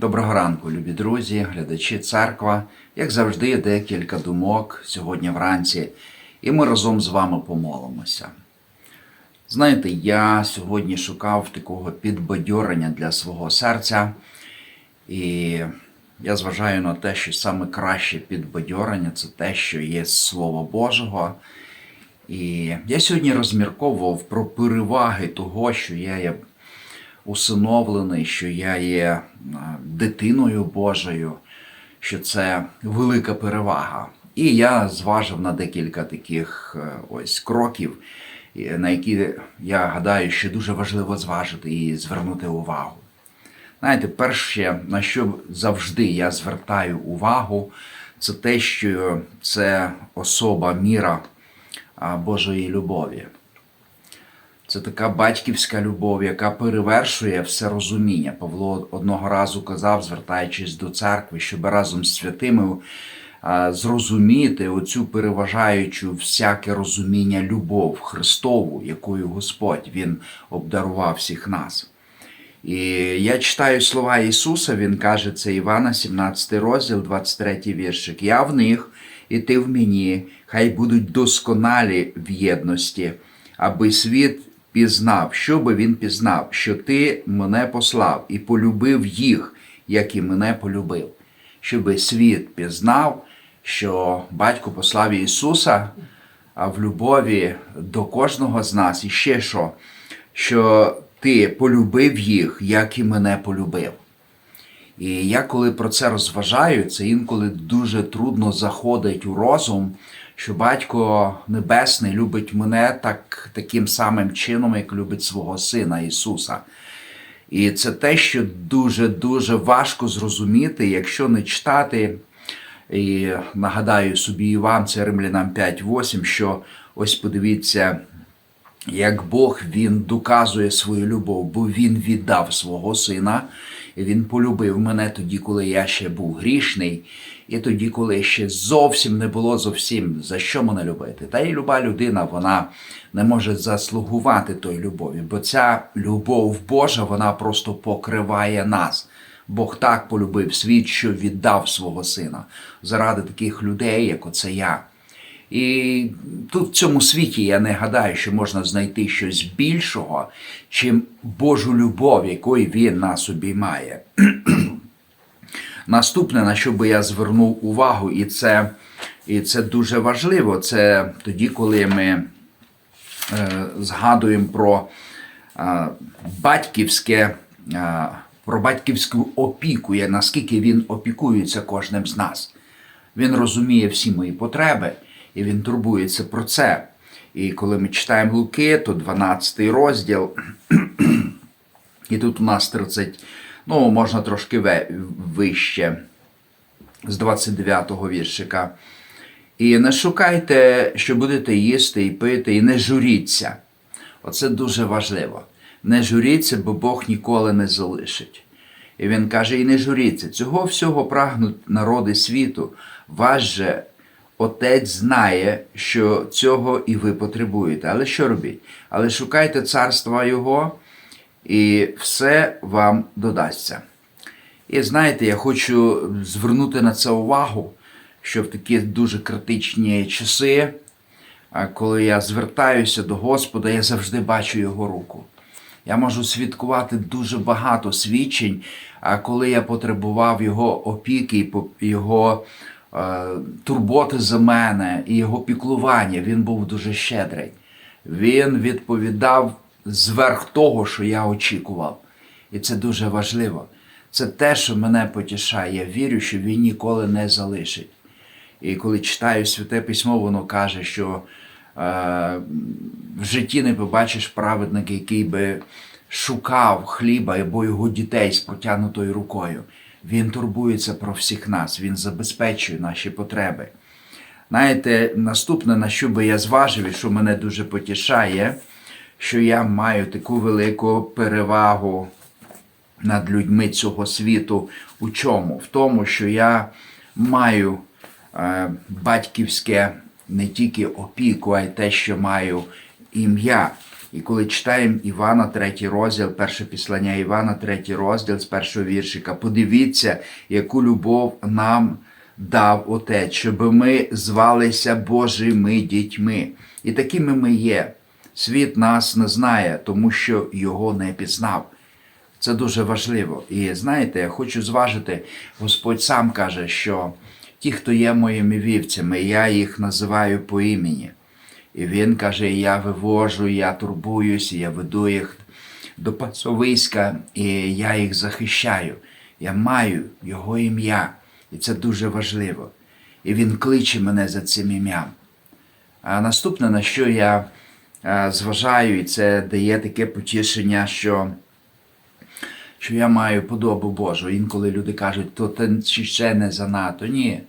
Доброго ранку, любі друзі, глядачі церква. Як завжди, декілька думок сьогодні вранці, і ми разом з вами помолимося. Знаєте, я сьогодні шукав такого підбадьорення для свого серця, і я зважаю на те, що саме краще підбадьорення це те, що є з Слова Божого. І я сьогодні розмірковував про переваги того, що я є усиновлений, що я є дитиною Божою, що це велика перевага. І я зважив на декілька таких е, ось кроків, на які я гадаю, що дуже важливо зважити і звернути увагу. Знаєте, перше, на що завжди я звертаю увагу, це те, що це особа міра Божої любові. Це така батьківська любов, яка перевершує все розуміння. Павло одного разу казав, звертаючись до церкви, щоб разом з святими зрозуміти оцю переважаючу всяке розуміння любов Христову, якою Господь Він обдарував всіх нас. І я читаю слова Ісуса, Він каже, це Івана, 17 розділ, 23 віршик. Я в них, і ти в мені, хай будуть досконалі в єдності, аби світ пізнав, що би він пізнав, що ти мене послав і полюбив їх, як і мене полюбив. Щоби світ пізнав, що батько послав Ісуса в любові до кожного з нас, і ще що, що ти полюбив їх, як і мене полюбив. І я коли про це розважаю, це інколи дуже трудно заходить у розум, що батько Небесний любить мене так, таким самим чином, як любить свого сина Ісуса. І це те, що дуже-дуже важко зрозуміти, якщо не читати. І нагадаю собі і вам, це Римлянам 5.8, що ось подивіться, як Бог він доказує свою любов, бо Він віддав свого сина, Він полюбив мене тоді, коли я ще був грішний, і тоді, коли ще зовсім не було зовсім за що мене любити. Та й люба людина вона не може заслугувати той любові, бо ця любов Божа вона просто покриває нас. Бог так полюбив світ, що віддав свого сина заради таких людей, як оце я. І тут в цьому світі я не гадаю, що можна знайти щось більшого, чим Божу любов, якої він нас обіймає. Наступне, на що би я звернув увагу, і це, і це дуже важливо, це тоді, коли ми е, згадуємо про е, батьківське. Е, про батьківську опіку, наскільки він опікується кожним з нас. Він розуміє всі мої потреби, і він турбується про це. І коли ми читаємо Луки, то 12 розділ, і тут у нас 30, ну, можна трошки вище, з 29-го віршика. І не шукайте, що будете їсти і пити, і не журіться. Оце дуже важливо. Не журіться, бо Бог ніколи не залишить. І він каже: і не журіться, цього всього прагнуть народи світу. Ваш же Отець знає, що цього і ви потребуєте. Але що робіть? Але шукайте царства Його, і все вам додасться. І знаєте, я хочу звернути на це увагу, що в такі дуже критичні часи, коли я звертаюся до Господа, я завжди бачу Його руку. Я можу свідкувати дуже багато свідчень, коли я потребував його опіки, його турботи за мене і його піклування. Він був дуже щедрий. Він відповідав зверх того, що я очікував. І це дуже важливо. Це те, що мене потішає. Я вірю, що він ніколи не залишить. І коли читаю святе письмо, воно каже, що в житті не побачиш праведника, який би шукав хліба або його дітей з протягнутою рукою. Він турбується про всіх нас, він забезпечує наші потреби. Знаєте, наступне, на що би я зважив, і що мене дуже потішає, що я маю таку велику перевагу над людьми цього світу. У чому? В тому, що я маю е, батьківське не тільки опіку, а й те, що маю ім'я. І коли читаємо Івана, третій розділ, перше післання Івана, третій розділ з першого віршика, подивіться, яку любов нам дав Отець, щоб ми звалися Божими дітьми. І такими ми є. Світ нас не знає, тому що його не пізнав. Це дуже важливо. І знаєте, я хочу зважити, Господь сам каже, що ті, хто є моїми вівцями, я їх називаю по імені. І він каже: я вивожу, я турбуюсь, я веду їх до пасовиська, і я їх захищаю. Я маю його ім'я. І це дуже важливо. І він кличе мене за цим ім'ям. А наступне, на що я зважаю, і це дає таке потішення, що що я маю подобу Божу. Інколи люди кажуть, то ти ще не занадто. Ні.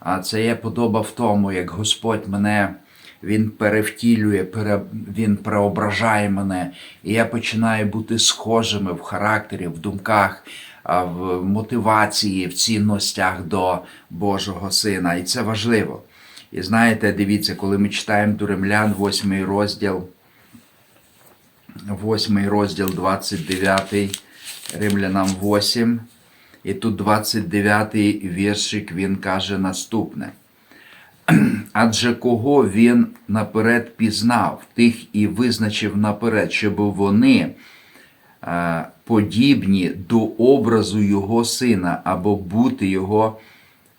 А це є подоба в тому, як Господь мене Він перевтілює, пере, Він преображає мене, і я починаю бути схожими в характері, в думках, в мотивації, в цінностях до Божого Сина. І це важливо. І знаєте, дивіться, коли ми читаємо до Римлян, 8 розділ, 8 розділ, 29 Римлянам 8, і тут 29 віршик він каже наступне. Адже кого він наперед пізнав, тих і визначив наперед, щоб вони е, подібні до образу його сина або бути його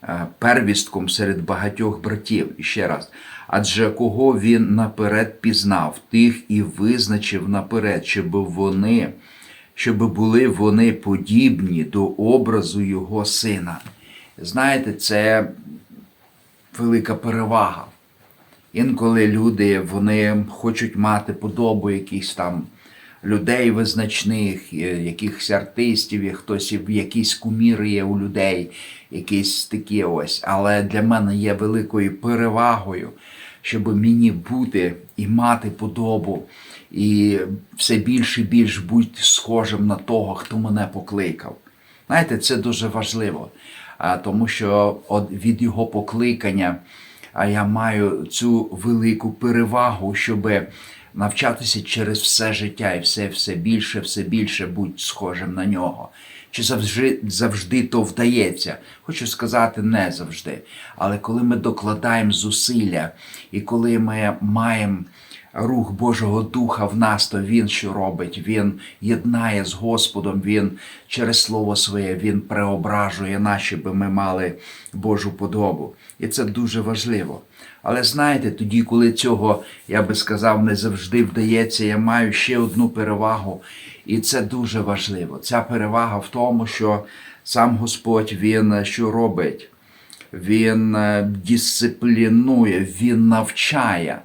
е, первістком серед багатьох братів. Ще раз. Адже кого він наперед пізнав, тих і визначив наперед, щоб вони, щоб були вони подібні до образу його сина. Знаєте, це велика перевага. Інколи люди вони хочуть мати подобу якихось там людей визначних, е, якихось артистів, і хтось якісь куміри є у людей, якісь такі ось. Але для мене є великою перевагою, щоб мені бути і мати подобу, і все більше і більш бути схожим на того, хто мене покликав. Знаєте, це дуже важливо, тому що від його покликання я маю цю велику перевагу, щоб навчатися через все життя і все все більше, все більше бути схожим на нього. Чи завжди, завжди то вдається? Хочу сказати, не завжди. Але коли ми докладаємо зусилля, і коли ми маємо рух Божого Духа в нас, то Він що робить? Він єднає з Господом, Він через Слово Своє Він преображує нас, щоб ми мали Божу подобу. І це дуже важливо. Але знаєте, тоді, коли цього, я би сказав, не завжди вдається, я маю ще одну перевагу, і це дуже важливо. Ця перевага в тому, що сам Господь Він що робить? Він е, дисциплінує, Він навчає.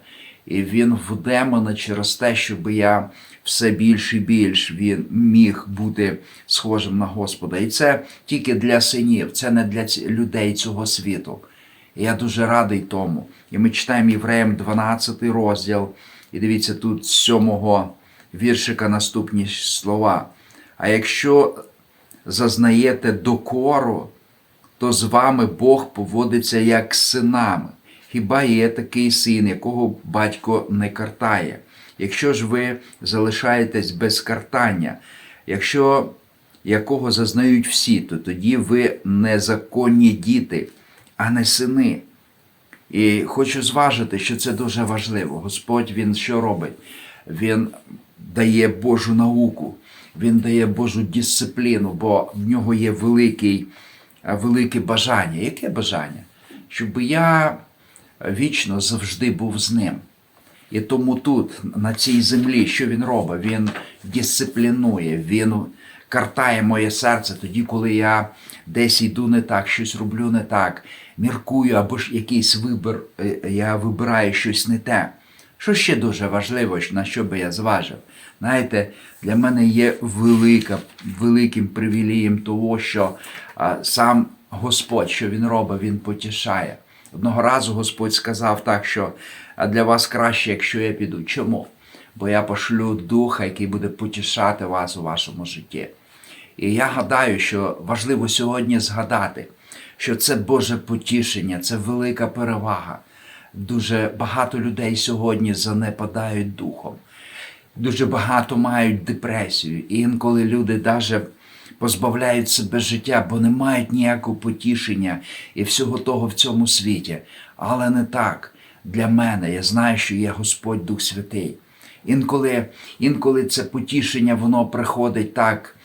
І він веде мене через те, щоб я все більш і більш він міг бути схожим на Господа. І це тільки для синів, це не для людей цього світу. І я дуже радий тому. І ми читаємо Євреям 12 розділ, і дивіться, тут з сьомого віршика наступні слова. А якщо зазнаєте докору, то з вами Бог поводиться як з синами. Хіба є такий син, якого батько не картає? Якщо ж ви залишаєтесь без картання, якщо якого зазнають всі, то тоді ви незаконні діти, а не сини. І хочу зважити, що це дуже важливо. Господь Він що робить? Він дає Божу науку, Він дає Божу дисципліну, бо в нього є великий, велике бажання. Яке бажання? Щоб я вічно завжди був з ним. І тому тут, на цій землі, що він робить? Він дисциплінує, він картає моє серце тоді, коли я десь йду не так, щось роблю не так, міркую або ж якийсь вибір, е, я вибираю щось не те. Що ще дуже важливо, на що би я зважив? Знаєте, для мене є велика, великим привілієм того, що сам Господь, що Він робить, Він потішає. Одного разу Господь сказав так, що для вас краще, якщо я піду. Чому? Бо я пошлю духа, який буде потішати вас у вашому житті. І я гадаю, що важливо сьогодні згадати, що це Боже потішення, це велика перевага. Дуже багато людей сьогодні занепадають духом. дуже багато мають депресію. І інколи люди навіть позбавляють себе життя, бо не мають ніякого потішення і всього того в цьому світі. Але не так. Для мене я знаю, що є Господь Дух Святий. Інколи, інколи це потішення, воно приходить так,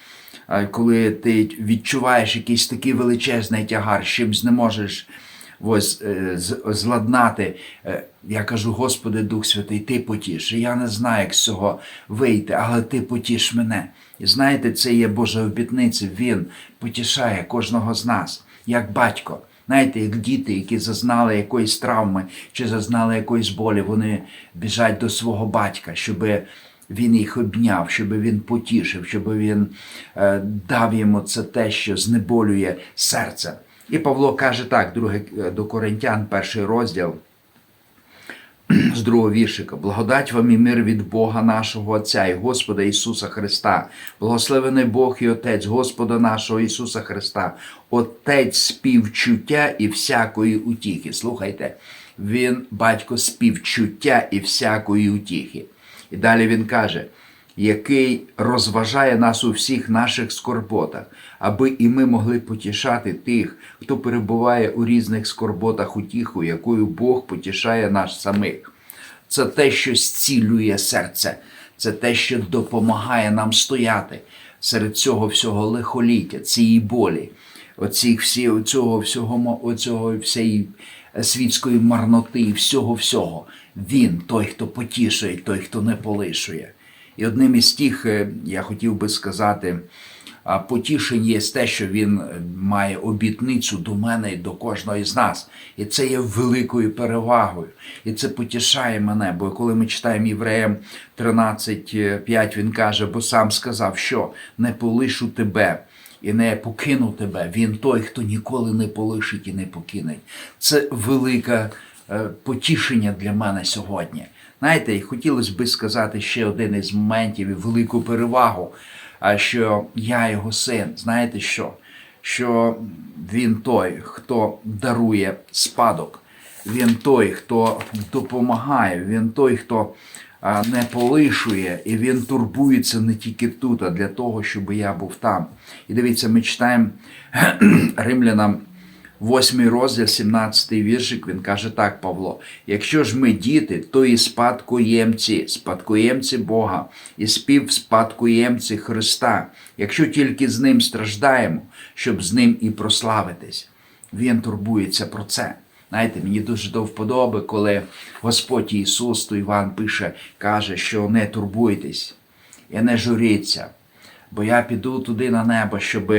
коли ти відчуваєш якийсь такий величезний тягар, з чимсь не можеш ось, е, зладнати. Е, Я кажу, Господи, Дух Святий, Ти потіш. Я не знаю, як з цього вийти, але Ти потіш мене. І знаєте, це є Божа обітниця. Він потішає кожного з нас, як батько. Знаєте, як діти, які зазнали якоїсь травми чи зазнали якоїсь болі, вони біжать до свого батька, щоб він їх обняв, щоб він потішив, щоб він е, дав йому це те, що знеболює серце. І Павло каже так, друге е, до Коринтян, перший розділ з другого віршика. Благодать вам і мир від Бога нашого Отця і Господа Ісуса Христа. Благословений Бог і Отець Господа нашого Ісуса Христа, Отець співчуття і всякої утіхи. Слухайте, Він батько співчуття і всякої утіхи. І далі він каже, який розважає нас у всіх наших скорботах, аби і ми могли потішати тих, хто перебуває у різних скорботах утіху, якою Бог потішає нас самих. Це те, що зцілює серце, це те, що допомагає нам стояти серед цього всього лихоліття, цієї болі, оцих всі, оцього всього, оцього всієї світської марноти, і всього всього. Він той, хто потішує, той, хто не полишує. І одним із тих, е, я хотів би сказати, потішень є те, що він е, має обітницю до мене і до кожного з нас. І це є великою перевагою. І це потішає мене. Бо коли ми читаємо Євреям 13.5, він каже, бо сам сказав, що не полишу тебе. І не покину тебе. Він той, хто ніколи не полишить і не покине. Це велике е, потішення для мене сьогодні. Знаєте, і хотілося би сказати ще один із моментів і велику перевагу, що я його син. Знаєте що? Що він той, хто дарує спадок, він той, хто допомагає, він той, хто не полишує, і він турбується не тільки тут, а для того, щоб я був там. І дивіться, ми читаємо римлянам. Восьмий розділ, 17 віршик, він каже так, Павло: якщо ж ми діти, то і спадкоємці, спадкоємці Бога, і співспадкоємці Христа, якщо тільки з ним страждаємо, щоб з ним і прославитись. Він турбується про це. Знаєте, мені дуже до вподоби, коли Господь Ісус, то Іван пише, каже, що не турбуйтесь і не журіться, бо я піду туди на небо, щоб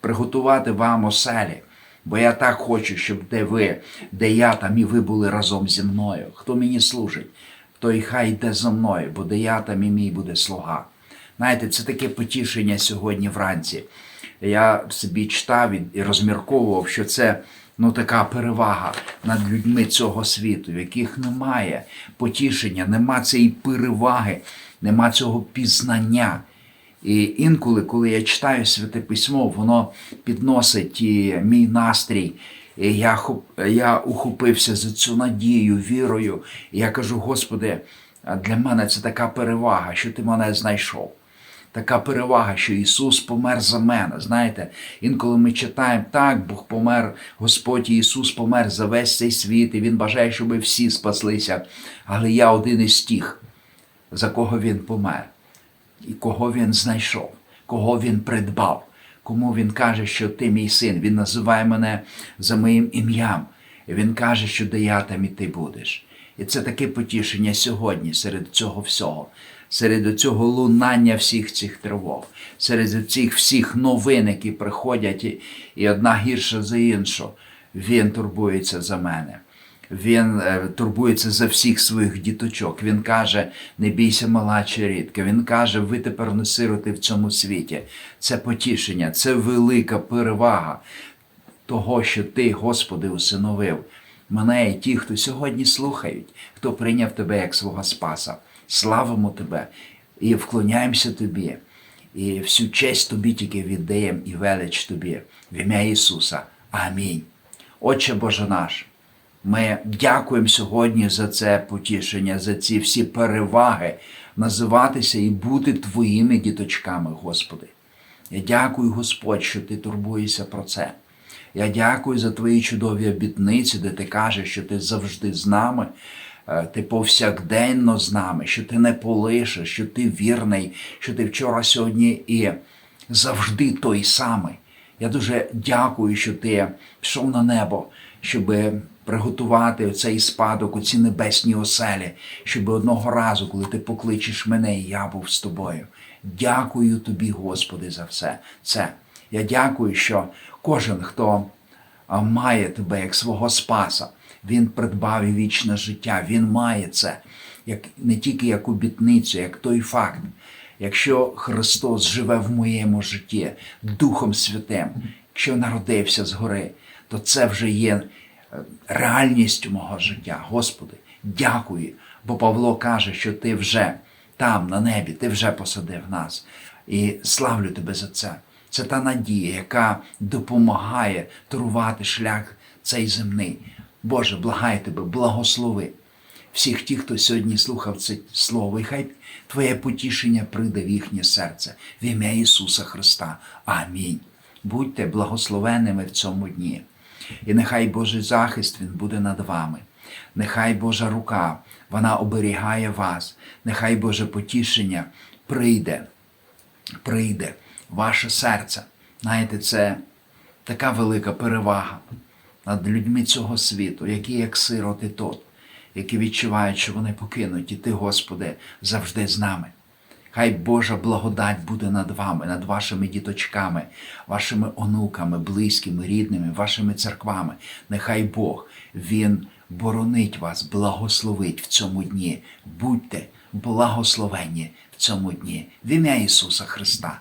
приготувати вам оселі. Бо я так хочу, щоб де ви, де я, там і ви були разом зі мною. Хто мені служить, той хай йде за мною, бо де я, там і мій буде слуга. Знаєте, це таке потішення сьогодні вранці. Я собі читав і- розмірковував, що це ну, така перевага над людьми цього світу, в яких немає потішення, нема цієї переваги, нема цього пізнання. І інколи, коли я читаю святе письмо, воно підносить мій настрій. І я, я ухопився за цю надію, вірою. І я кажу, Господи, для мене це така перевага, що ти мене знайшов. Така перевага, що Ісус помер за мене. Знаєте, інколи ми читаємо, так, Бог помер, Господь Ісус помер за весь цей світ, і Він бажає, щоб всі спаслися. Але я один із тих, за кого Він помер і кого він знайшов, кого він придбав, кому він каже, що ти мій син. Він називає мене за моїм ім'ям. І він каже, що де я там і ти будеш. І це таке потішення сьогодні серед цього всього, серед цього лунання всіх цих тривог, серед цих всіх новин, які приходять, і одна гірша за іншу. Він турбується за мене. Він е, турбується за всіх своїх діточок. Він каже: не бійся, мала чи рідка. Він каже, ви тепер не сироти в цьому світі. Це потішення, це велика перевага того, що ти, Господи, усиновив мене і ті, хто сьогодні слухають, хто прийняв тебе як свого Спаса. Славимо тебе і вклоняємося тобі. І всю честь тобі тільки віддаємо і велич тобі в ім'я Ісуса. Амінь. Отче Боже наш. Ми дякуємо сьогодні за це потішення, за ці всі переваги, називатися і бути твоїми діточками, Господи. Я дякую, Господь, що ти турбуєшся про це. Я дякую за твої чудові обітниці, де ти кажеш, що ти завжди з нами, е, ти повсякденно з нами, що ти не полишиш, що ти вірний, що ти вчора, сьогодні і завжди той самий. Я дуже дякую, що ти пішов на небо, щоб приготувати цей спадок, оці небесні оселі, щоб одного разу, коли ти покличеш мене, і я був з тобою. Дякую тобі, Господи, за все це. Я дякую, що кожен, хто має тебе як свого спаса, він придбав вічне життя. Він має це як не тільки як обітницю, як той факт. Якщо Христос живе в моєму житті Духом Святим, якщо народився згори, то це вже є реальністю мого життя. Господи, дякую. Бо Павло каже, що ти вже там, на небі, ти вже посадив нас. І славлю тебе за це. Це та надія, яка допомагає турувати шлях цей земний. Боже, благаю тебе, благослови всіх тих, хто сьогодні слухав це слово, і хай Твоє потішення прийде в їхнє серце в ім'я Ісуса Христа. Амінь. Будьте благословенними в цьому дні. І нехай Божий захист Він буде над вами. Нехай Божа рука, вона оберігає вас. Нехай Боже потішення прийде, прийде ваше серце. Знаєте, це така велика перевага над людьми цього світу, які як сироти тут, які відчувають, що вони покинуті. Ти, Господи, завжди з нами. Хай Божа благодать буде над вами, над вашими діточками, вашими онуками, близькими, рідними, вашими церквами. Нехай Бог Він боронить вас, благословить в цьому дні. Будьте благословенні в цьому дні. В ім'я Ісуса Христа.